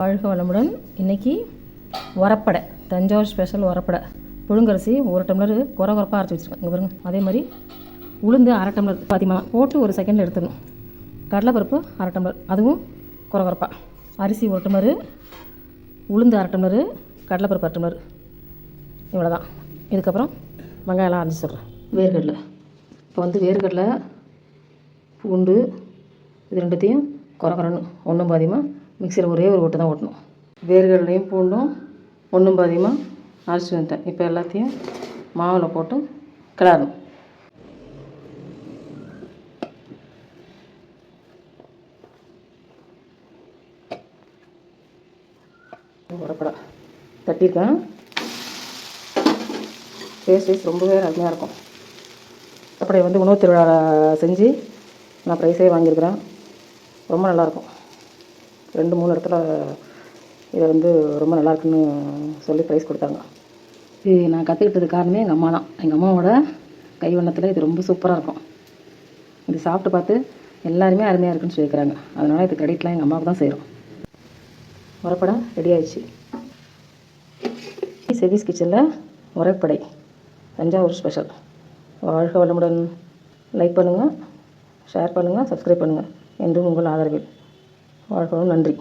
வாழ்க வளமுடன். இன்னைக்கு உரப்படை தஞ்சாவூர் ஸ்பெஷல் உரப்படை புழுங்கரிசி ஒரு டம்ளர் குறை குறப்பாக அரைச்சி வச்சுருக்கேன் இங்கே பாருங்க. அதே மாதிரி உளுந்து அரை டம்ளர் பாத்திமா போட்டு ஒரு செகண்டில் எடுத்துடணும். கடலைப்பருப்பு அரை டம்ளர் அதுவும் குறை குறப்பாக அரிசி ஒரு டம்ளர் உளுந்து அரை டம்ளர் கடலைப்பருப்பு அரை டம்ளர். இவ்வளோ தான் இதுக்கப்புறம் வெங்காயம்லாம் அரைஞ்சி சொல்கிறேன் வேர்கடலை இப்போ வந்து வேர்க்கடலை பூண்டு இது ரெண்டுத்தையும் குறை குறணும் ஒன்றும் பாதியமாக மிக்சியில் ஒரே ஒரு ஓட்டு தான் ஓட்டணும். வேர்கடலையும் பூண்டும் ஒன்றும் பாதியமாக அரைச்சி வந்துட்டேன் இப்போ எல்லாத்தையும் மாவில் போட்டு கிளறணும். உரப்படா. தட்டியிருக்கேன். டேஸ்ட் வைஸ் ரொம்பவே அருமையாக இருக்கும். அப்படியே வந்து உணவு திருவிழா செஞ்சு நான் ப்ரைஸே வாங்கியிருக்கிறேன். ரொம்ப நல்லாயிருக்கும் ரெண்டு மூணு இடத்துல இதை வந்து ரொம்ப நல்லா இருக்குன்னு சொல்லி ப்ரைஸ் கொடுத்தாங்க. இது நான் கற்றுக்கிட்டது காரணமே எங்கள் அம்மா தான். எங்கள் அம்மாவோட கைவண்ணத்தில் இது ரொம்ப சூப்பராக இருக்கும். இது சாப்பிட்டு பார்த்து எல்லாருமே அருமையாக இருக்குன்னு சொல்லியிருக்கிறாங்க. அதனால் இது கிரெடிட்லாம் எங்கள் அம்மாவுக்கு தான் செய்கிறோம் உரப்படை ரெடி ஆயிடுச்சு. செவிஸ் கிச்சனில் உரைப்படை. தஞ்சாவூர் ஸ்பெஷல் வாழ்க வளமுடன். லைக் பண்ணுங்கள் ஷேர் பண்ணுங்கள் சப்ஸ்கிரைப் பண்ணுங்கள் என்றும் உங்கள் ஆதரவில். வாழ்க நன்றி.